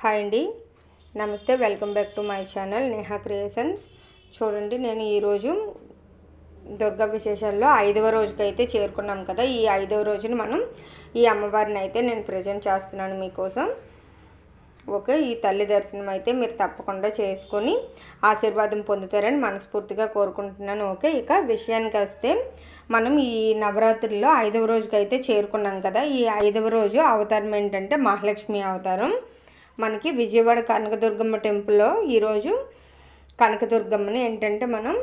Hi అండి. నమస్తే welcome back to my channel Neha Creations. చూడండి నేను ఈరోజు దుర్గా విశేషాల్లో ఐదవ రోజుకి అయితే చేరుకున్నాం కదా. ఈ ఐదవ రోజున మనం ఈ అమ్మవారిని అయితే నేను ప్రజెంట్ చేస్తున్నాను మీకోసం. ఓకే ఈ తల్లి దర్శనం అయితే మీరు తప్పకుండా చేసుకొని ఆశీర్వాదం పొందుతారని మనస్ఫూర్తిగా కోరుకుంటున్నాను. ఓకే ఇక విషయానికి వస్తే మనం ఈ నవరాత్రుల్లో ఐదవ రోజుకి అయితే చేరుకున్నాం కదా. ఈ ఐదవ రోజు అవతారం ఏంటంటే మహాలక్ష్మి అవతారం. మనకి విజయవాడ కనకదుర్గమ్మ టెంపుల్లో ఈరోజు కనకదుర్గమ్మని ఏంటంటే మనం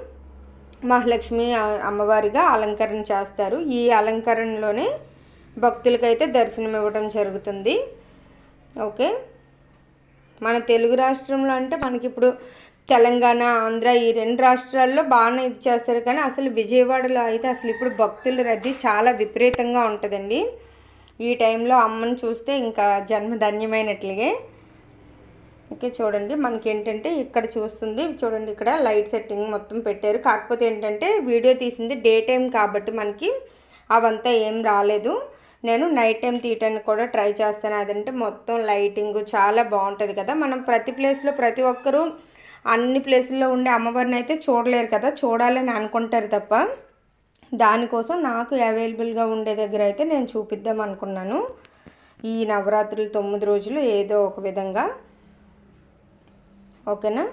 మహాలక్ష్మి అమ్మవారిగా అలంకరణ చేస్తారు. ఈ అలంకరణలోనే భక్తులకైతే దర్శనం ఇవ్వడం జరుగుతుంది. ఓకే? మన తెలుగు రాష్ట్రంలో అంటే మనకి ఇప్పుడు తెలంగాణ ఆంధ్ర ఈ రెండు రాష్ట్రాల్లో బాగానే ఇది చేస్తారు. కానీ అసలు విజయవాడలో అయితే అసలు ఇప్పుడు భక్తుల రద్దీ చాలా విపరీతంగా ఉంటుందండి. ఈ టైంలో అమ్మను చూస్తే ఇంకా జన్మ ధన్యమైనట్లుగే. ఓకే చూడండి. మనకి ఏంటంటే ఇక్కడ చూస్తుంది చూడండి ఇక్కడ లైట్ సెట్టింగ్ మొత్తం పెట్టారు. కాకపోతే ఏంటంటే వీడియో తీసింది డే టైం కాబట్టి మనకి అవంతా ఏం రాలేదు. నేను నైట్ టైం తీయటానికి కూడా ట్రై చేస్తాను. అదంటే మొత్తం లైటింగ్ చాలా బాగుంటుంది కదా. మనం ప్రతి ప్లేస్లో ప్రతి ఒక్కరూ అన్ని ప్లేసుల్లో ఉండే అమ్మవారిని అయితే చూడలేరు కదా. చూడాలని అనుకుంటారు తప్ప దానికోసం నాకు అవైలబుల్గా ఉండే దగ్గర అయితే నేను చూపిద్దాం అనుకున్నాను. ఈ నవరాత్రులు తొమ్మిది రోజులు ఏదో ఒక విధంగా. ఓకేనా?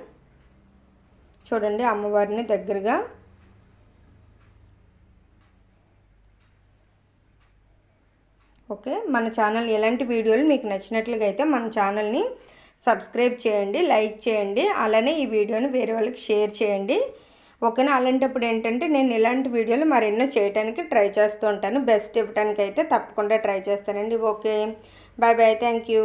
చూడండి అమ్మవారిని దగ్గరగా. ఓకే మన ఛానల్ ఎలాంటి వీడియోలు మీకు నచ్చినట్లుగా అయితే మన ఛానల్ని సబ్స్క్రైబ్ చేయండి లైక్ చేయండి అలానే ఈ వీడియోని వేరే వాళ్ళకి షేర్ చేయండి. ఓకేనా? అలాంటప్పుడు ఏంటంటే నేను ఇలాంటి వీడియోలు మరెన్నో చేయడానికి ట్రై చేస్తూ ఉంటాను. బెస్ట్ ఇవ్వడానికి అయితే తప్పకుండా ట్రై చేస్తానండి. Okay bye bye thank you.